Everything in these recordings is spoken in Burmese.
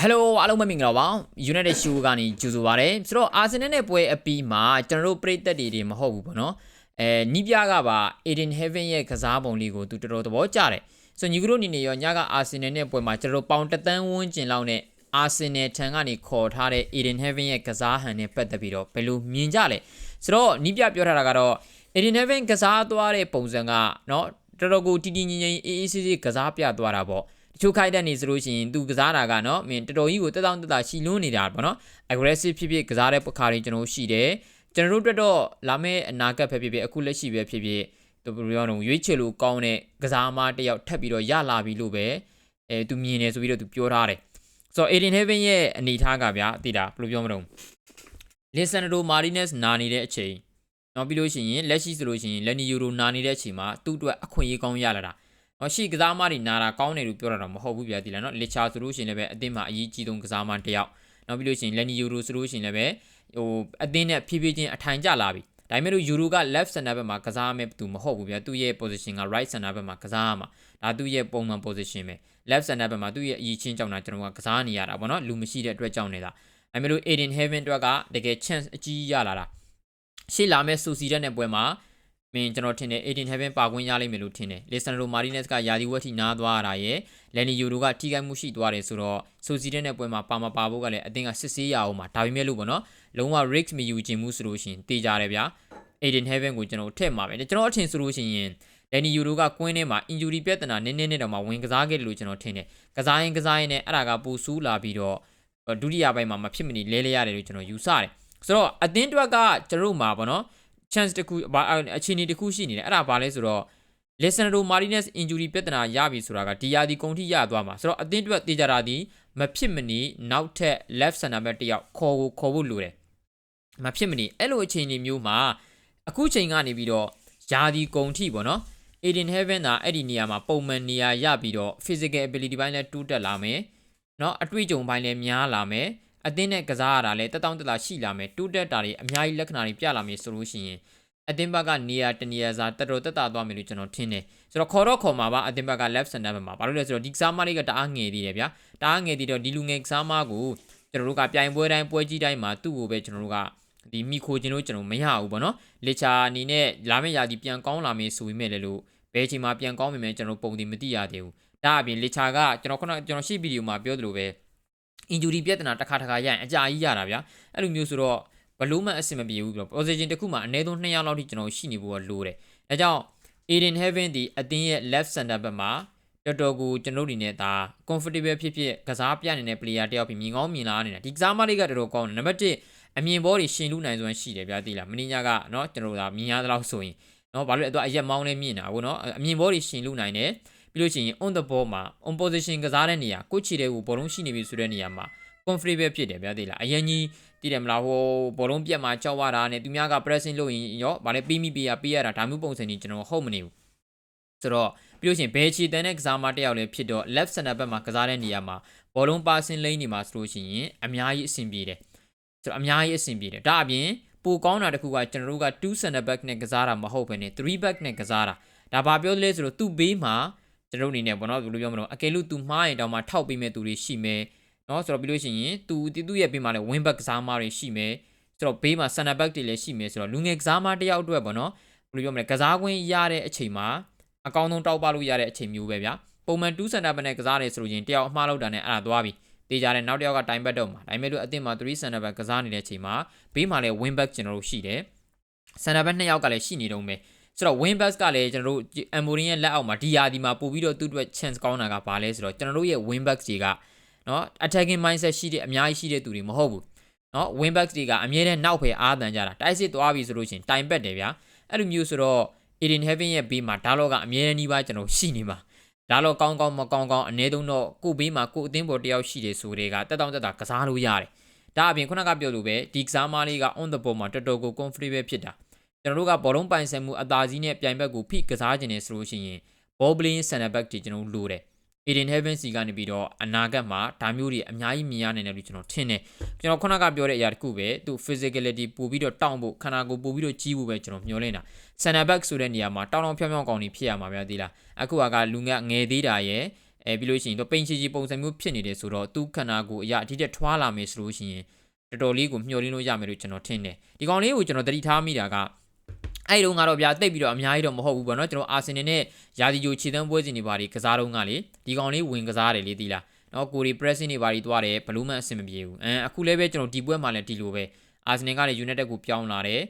Hello အားလုံးပဲမင်္ဂလာပါ United Show ကနေကြိုဆိုပါရစေဆိုတော့ Arsenal နဲ့ပွဲအပြီးမှာကျွန်တော်တို့ပရိသတ်တွေတွေမဟုတ်ဘူးပေါ့နော်အဲနီးပြကပါ Eden Heaven ရဲ့ကစားပုံလေးကိုသူတော်တော်သဘောကျတယ်ဆိုတော့ညီကတို့အနေနဲ့ရောညက Arsenal နဲ့ပွဲမှာကျွန်တော်တို့ပေါင်တစ်သန်းဝန်းကျင်လောက်နဲ့ Arsenal ထံကနေခေါ်ထားတဲ့ Eden Heaven ရဲ့ကစားဟန်နဲ့ပတ်သက်ပြီးတော့ဘယ်လိုမြင်ကြလဲဆိုတော့နီးပြပြောထားတာကတော့ Eden Heaven ကစားသွားတဲ့ပုံစံကเนาะတော်တော်ကိုတီတီငင်ငင်အေးအေးဆေးဆေးကစားပြသွားတာပေါ့ တချို့ခိုက်တဲ့နေဆိုလို့ရှိရင်သူကစားတာကနော်မင်းတော်တော်ကြီးကိုတက်တောင့်တက်တာရှီလွန်းနေတာပေါ့နော် aggressive ဖြစ်ဖြစ်ကစားတဲ့ပခါတွေကျွန်တော်ရှိတယ်ကျွန်တော်တို့အတွက်တော့လာမယ့်အနာဂတ်ပဲဖြစ်ဖြစ်အခုလက်ရှိပဲဖြစ်ဖြစ်သူပြောတော့ရွေးချယ်လို့ကောင်းတဲ့ကစားမတယောက်ထပ်ပြီးတော့ရလာပြီလို့ပဲအဲသူမြင်နေဆိုပြီးတော့သူပြောထားတယ်ဆိုတော့ Aiden Heaven ရဲ့အနေထားကဗျာသိတာဘယ်လိုပြောမလို့ Lisandro Martinez နာနေတဲ့အချိန်နောက်ပြီးလို့ရှိရင်လက်ရှိဆိုလို့ရှိရင် Lenny Yoro နာနေတဲ့အချိန်မှာသူ့အတွက်အခွင့်အရေးကောင်းရလာတာ ဟောရှိကစားမတွေနာတာကောင်းတယ်လို့ပြောတာတော့မဟုတ်ဘူးဗျာဒီလားနော်။လစ်ချာဆိုလို့ရှိရင်လည်းပဲအသင်းမှာအရေးကြီးဆုံးကစားမတစ်ယောက်။နောက်ပြီးလို့ရှိရင်လန်နီယူရိုဆိုလို့ရှိရင်လည်းပဲဟိုအသင်းနဲ့ဖြည်းဖြည်းချင်းအထိုင်ကျလာပြီ။ဒါပေမဲ့လို့ယူရိုက left center ဘက်မှာကစားမဲ့သူမဟုတ်ဘူးဗျာ။သူ့ရဲ့ position က right center ဘက်မှာကစားရမှာ။ဒါသူ့ရဲ့ပုံမှန် position ပဲ။ left center ဘက်မှာသူ့ရဲ့အရေးချင်းကြောင့်တာကျွန်တော်ကကစားနေရတာပေါ့နော်။လူမရှိတဲ့အတွက်ကြောင့်နေတာ။ဒါပေမဲ့လို့ Aiden Heaven အတွက်ကတကယ် chance အကြီးရလာတာ။ရှေ့လာမဲ့စူစီတဲ့ပွဲမှာ မင်းကျွန်တော်ထင်တယ်18 heaven ပါခွင့်ရလိမ့်မယ်လို့ထင်တယ်လေဆန်ဒရိုမာရီနက်စ်ကယာဒီဝက်ထိနားသွားတာရယ်လန်နီယိုရိုကထိခိုက်မှုရှိသွားတယ်ဆိုတော့ဆိုစီတဲ့နဲ့ပွဲမှာပါမပါဖို့ကလည်းအတင်းကစစ်ဆေးရအောင်မှာဒါပေမဲ့လို့ပေါ့နော်လုံးဝ risk မယူခြင်းမှုဆိုလို့ရှိရင်တေးကြတယ်ဗျာ18 heaven ကိုကျွန်တော်ထည့်မှာပဲကျွန်တော်အထင်ဆိုလို့ရှိရင်လန်နီယိုရိုကကွင်းထဲမှာ injury ပြဿနာနည်းနည်းနဲ့တော့မှဝင်ကစားခဲ့တယ်လို့ကျွန်တော်ထင်တယ်ကစားရင်ကစားရင်နဲ့အဲ့ဒါကပူဆူးလာပြီးတော့ဒုတိယပိုင်းမှာမဖြစ်မနေလဲလဲရတယ်လို့ကျွန်တော်ယူဆတယ်ဆိုတော့အတင်းတွက်ကကျွန်တော်တို့မှာပေါ့နော် chance တခုအခြေအနေတခုရှိနေတယ်အဲ့ဒါဘာလဲဆိုတော့ Lisandro Martinez injury ပြဿနာရပြီဆိုတာကဒီယာဒီကုန်ထိရသွားမှာဆိုတော့အသင်းအတွက်တေးကြတာဒီမဖြစ်မနေနောက်ထပ် left center back တယောက်ခေါ်ဖို့ခေါ်ဖို့လိုတယ်မဖြစ်မနေအဲ့လိုအခြေအနေမျိုးမှာအခုချိန်ကနေပြီးတော့ယာဒီကုန်ထိပေါ့နော် Aiden Heaven ကအဲ့ဒီနေရာမှာပုံမှန်နေရာရပြီးတော့ physical ability ဘိုင်းလည်းတိုးတက်လာမယ်เนาะအတွေ့အကြုံဘိုင်းလည်းများလာမယ် အသင်းနဲ့ကစားရတာလည်းတက်တောင့်တက်တာရှိလာမယ်တိုးတက်တာတွေအများကြီးလက္ခဏာတွေပြလာမယ်ဆိုလို့ရှိရင်အသင်းဘက်ကနေရာတနေရာစာတော်တော်တက်တာသွားမယ်လို့ကျွန်တော်ထင်တယ်ဆိုတော့ခေါ်တော့ခေါ်မှာပါအသင်းဘက်က left center ဘက်မှာဘာလို့လဲဆိုတော့ဒီကစားမလေးကတအားငယ်သေးတယ်ဗျာတအားငယ်သေးတော့ဒီလူငယ်ကစားမကိုကျွန်တော်တို့ကပြိုင်ပွဲတိုင်းပွဲကြီးတိုင်းမှာသူ့ကိုပဲကျွန်တော်တို့ကဒီမိခိုခြင်းလို့ကျွန်တော်မရဘူးပေါ့နော်လေချာအနေနဲ့လာမယ့်ရာသီပြန်ကောင်းလာမယ်ဆိုပေမဲ့လည်းလို့ဘယ်ချိန်မှာပြန်ကောင်းမယ်ကျွန်တော်ပုံတင်မသိရသေးဘူးဒါအပြင်လေချာကကျွန်တော်ခုနကျွန်တော်ရှေ့ဗီဒီယိုမှာပြောသလိုပဲ injury ပြဿနာတစ်ခါတစ်ခါရရင်အကြာကြီးရတာဗျာအဲ့လိုမျိုးဆိုတော့ဘလို့မှအဆင်မပြေဘူးပြီးတော့ position တစ်ခုမှာအနည်းဆုံး2ယောက်လောက်ထိကျွန်တော်ရှိနေဖို့ကလိုတယ်အဲကြောင့် Aiden Heaven ဒီအတင်းရဲ့ left center ဘက်မှာတော်တော်ကိုကျွန်တော်တို့အနေနဲ့ဒါ comfortable ဖြစ်ဖြစ်ကစားပြနေတဲ့ player တယောက်ဖြစ်မြင်ကောင်းမြင်လာနေတာဒီကစားမလေးကတော်တော်ကောင်းတယ်နံပါတ်1အမြင်ဘောတွေရှင်လူနိုင်စွမ်းရှိတယ်ဗျာသိလားမင်းညာကเนาะကျွန်တော်တို့ကမြင်ရသလောက်ဆိုရင်เนาะဘာလို့လဲတော့အရက်မောင်းလဲမြင်တာဗောเนาะအမြင်ဘောတွေရှင်လူနိုင်တယ် ပြီးလို့ရှိရင် on the ball မှာ on position ကစားတဲ့နေရာကိုချီတဲ့ကိုဘောလုံးရှိနေပြီဆိုတဲ့နေရာမှာ comfortable ဖြစ်တယ်ဗျာသိလားအရင်ကြီးတည်တယ်မလားဟိုဘောလုံးပြက်မှာကြောက်ရတာနဲ့သူများက pressing လုပ်ရင်ရောဗာလဲပြီးမိပေးရပေးရတာဒါမျိုးပုံစံကြီးကျွန်တော်ဟုတ်မနေဘူးဆိုတော့ပြီးလို့ရှိရင်ဘယ်ချီတန်းတဲ့ကစားမတစ်ယောက်လည်းဖြစ်တော့ left center ဘက်မှာကစားတဲ့နေရာမှာဘောလုံး passing lane နေမှာဆိုလို့ရှိရင်အများကြီးအဆင်ပြေတယ်ဆိုတော့အများကြီးအဆင်ပြေတယ်ဒါအပြင်ပိုကောင်းတာတခုကကျွန်တော်တို့က2 center back နဲ့ကစားတာမဟုတ်ဘဲနဲ့3 back နဲ့ကစားတာဒါဘာပြောလဲဆိုတော့သူ့ဘေးမှာ ကျွန်တော်အနေနဲ့ပေါ့နော်ဘယ်လိုပြောမလို့အကယ်လို့သူမှားရင်တောင်မှထောက်ပေးမဲ့သူတွေရှိမယ်နော်ဆိုတော့ပြီးလို့ရှိရင်သူသူ့ရဲ့ဘေးမှာလည်း wing back ကစားမတွေရှိမယ်ဆိုတော့ဘေးမှာ center back တွေလည်းရှိမယ်ဆိုတော့လူငယ်ကစားမတယောက်အတွက်ပေါ့နော်ဘယ်လိုပြောမလဲကစားခွင့်ရတဲ့အချိန်မှာအကောင်းဆုံးတောက်ပလို့ရတဲ့အချိန်မျိုးပဲဗျာပုံမှန်2 center back နဲ့ကစားတယ်ဆိုလို့ရင်တယောက်အမှားလောက်တာနဲ့အဲ့ဒါသွားပြီတေးကြတယ်နောက်တယောက်က time back တော့မှာဒါပေမဲ့လို့အသင်းမှာ3 center back ကစားနေတဲ့အချိန်မှာဘေးမှာလည်း wing back ကျွန်တော်တို့ရှိတယ် center back နှစ်ယောက်ကလည်းရှိနေတော့မယ် ဆိုတော့ wing back ကလည်းကျွန်တော်တို့ Amorin ရဲ့လက်အောက်မှာဒီယာဒီမှာပို့ပြီးတော့သူ့အတွက် chance ကောင်းတာကဘာလဲဆိုတော့ကျွန်တော်တို့ရဲ့ wing back တွေကနော် attacking mindset ရှိတဲ့အများကြီးရှိတဲ့သူတွေမဟုတ်ဘူးနော် wing back တွေကအမြဲတမ်းနောက်ဖယ်အားတန်ကြတာတိုက်စစ်သွားပြီဆိုလို့ရှိရင်တိုင်ပက်တယ်ဗျာအဲ့လိုမျိုးဆိုတော့ Eden Heaven ရဲ့ဘေးမှာဒါလောကအမြဲတမ်းနှီးပါကျွန်တော်ရှိနေမှာဒါလောကောင်းကောင်းမကောင်းကောင်းအနည်းဆုံးတော့ကို့ဘေးမှာကို့အသင်းပေါ်တယောက်ရှိတယ်ဆိုတဲ့ကတက်တောင့်တက်တာကစားလို့ရတယ်ဒါအပြင်ခုနကပြောလို့ပဲဒီကစားမလေးက on the ball မှာတော်တော်ကို comfortable ဖြစ်တာ ကျွန်တော်တို့ကဘောလုံးပိုင်ဆိုင်မှုအသာစီးနဲ့ပြိုင်ဘက်ကိုဖိကစားခြင်းနေဆိုလို့ရှိရင် ball playing center back တွေကျွန်တော်လိုတယ် Eden Heaven စီကနေပြီးတော့အနာဂတ်မှာဒါမျိုးတွေအများကြီးမြင်ရနိုင်တယ်လို့ကျွန်တော်ထင်တယ်ကျွန်တော်ခုနကပြောတဲ့အရာတစ်ခုပဲသူ physicality ပို့ပြီးတော့တောင့်ဖို့ခန္ဓာကိုယ်ပို့ပြီးတော့ကြီးဖို့ပဲကျွန်တော်မျှော်လင့်တာ center back ဆိုတဲ့နေရာမှာတောင်းတောင်းဖြောင်းဖြောင်းကောင်းနေဖြစ်ရမှာဗျာသေးလားအခုကလူငယ်ငယ်သေးတာရဲ့အဲပြီးလို့ရှိရင်တော့ပိန်ချီချီပုံစံမျိုးဖြစ်နေတယ်ဆိုတော့သူ့ခန္ဓာကိုယ်အရာအတိအကျထွားလာမယ်ဆိုလို့ရှိရင်တော်တော်လေးကိုမျှော်လင့်လို့ရမယ်လို့ကျွန်တော်ထင်တယ်ဒီကောင်လေးကိုကျွန်တော်သတိထားမိတာက အဲ့တုန်းကတော့ဗျာတိတ်ပြီးတော့အများကြီးတော့မဟုတ်ဘူးပေါ့နော်ကျွန်တော်အာဆင်နယ်နဲ့ယာဒီဂျိုခြေသန်းပွဲစဉ်တွေပါဒီကစားတုန်းကလေဒီကောင်လေးဝင်ကစားတယ်လေသီလားနော်ကိုရီ pressing တွေပါဒီသွားတယ်ဘလူးမန်အဆင်မပြေဘူးအဲအခုလည်းပဲကျွန်တော်ဒီပွဲမှာလည်းဒီလိုပဲအာဆင်နယ်ကလည်း United ကိုပြောင်းလာတယ်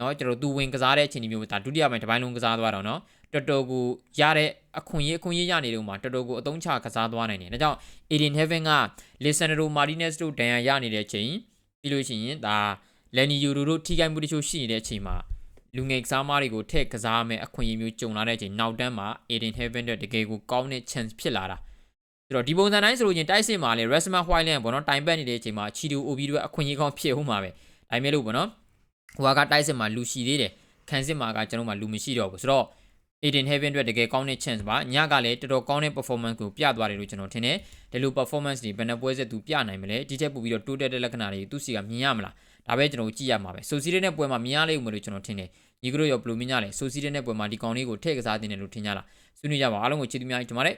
နော်ကျွန်တော်သူဝင်ကစားတဲ့အချိန်မျိုးဒါဒုတိယပိုင်းတစ်ပိုင်းလုံးကစားသွားတော့နော်တော်တော်ကိုရတဲ့အခွင့်အရေးအခွင့်အရေးရနေတော့မှတော်တော်ကိုအသုံးချကစားသွားနိုင်တယ်ဒါကြောင့် Eden Heaven က Lisandro Martinez တို့ဒဏ်ရာရနေတဲ့အချိန်ပြီးလို့ရှိရင်ဒါ Lenny Yoro တို့ထိခိုက်မှုတချို့ရှိနေတဲ့အချိန်မှာ လူငယ်ကစားမားတွေကိုထည့်ကစားမယ်အခွင့်အရေးမျိုးကြုံလာတဲ့အချိန်နောက်တန်းမှာ Eden Heaven တဲ့တကယ်ကိုကောင်းတဲ့ chance ဖြစ်လာတာဆိုတော့ဒီပုံစံတိုင်းဆိုလို့ချင်းတိုက်စစ်မှာလေ Rasmus Hojlund ပေါ့နော်တိုင်ပတ်နေတဲ့အချိန်မှာ Chido Obi တို့အခွင့်အရေးကောင်းဖြစ်ဦးမှာပဲဒါပေမဲ့လို့ပေါ့နော်ဟိုကတိုက်စစ်မှာလူရှိသေးတယ်ခံစစ်မှာကကျွန်တော်မှလူမရှိတော့ဘူးဆိုတော့ Eden Heaven အတွက်တကယ်ကောင်းတဲ့ chance ပါညကလည်းတော်တော်ကောင်းတဲ့ performance ကိုပြသွားတယ်လို့ကျွန်တော်ထင်တယ်ဒီလို performance တွေဘယ်နှပွဲဆက်သူပြနိုင်မလဲဒီချက်ပို့ပြီးတော့တိုးတက်တဲ့လက္ခဏာတွေသူစီကမြင်ရမလားဒါပဲကျွန်တော်ကြည့်ရမှာပဲဆိုစီတဲ့ပွဲမှာမြင်ရလိမ့်မယ်လို့ကျွန်တော်ထင်တယ်ညီကတို့ရောဘယ်လိုမြင်ကြလဲဆိုစီတဲ့ပွဲမှာဒီကောင်လေးကိုထည့်ကစားတင်တယ်လို့ထင်ကြလားဆွေးနွေးကြပါအားလုံးကိုချစ်သူများကြီးတင်ပါတယ်